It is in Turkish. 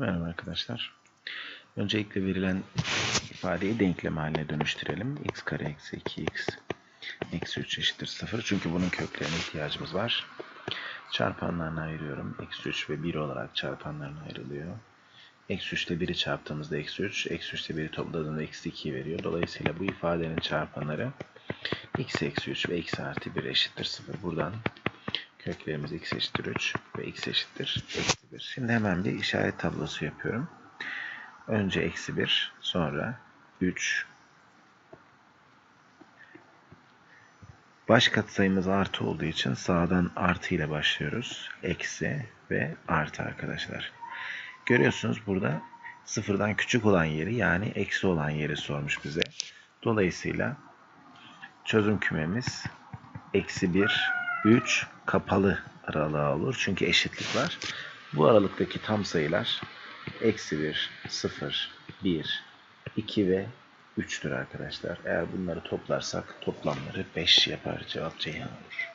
Merhaba arkadaşlar. Öncelikle verilen ifadeyi denklem haline dönüştürelim. x kare eksi 2x eksi 3 eşittir 0. Çünkü bunun köklerine ihtiyacımız var. Çarpanlarını ayırıyorum. Eksi 3 ve 1 olarak çarpanlarına ayrılıyor. Eksi 3 ile 1'i çarptığımızda eksi 3. Eksi 3 ile 1'i topladığında eksi 2 veriyor. Dolayısıyla bu ifadenin çarpanları x eksi 3 ve eksi artı 1 eşittir 0. Buradan köklerimiz x eşittir 3 ve x eşittir eksi 1. Şimdi hemen bir işaret tablosu yapıyorum. Önce eksi 1, sonra 3. Baş katsayımız artı olduğu için sağdan artı ile başlıyoruz. Eksi ve artı arkadaşlar. Görüyorsunuz burada sıfırdan küçük olan yeri yani eksi olan yeri sormuş bize. Dolayısıyla çözüm kümemiz eksi 1, 3 kapalı aralığa olur. Çünkü eşitlik var. Bu aralıktaki tam sayılar eksi 1, 0, 1, 2 ve 3'tür arkadaşlar. Eğer bunları toplarsak toplamları 5 yapar. Cevap Ceyhan olur.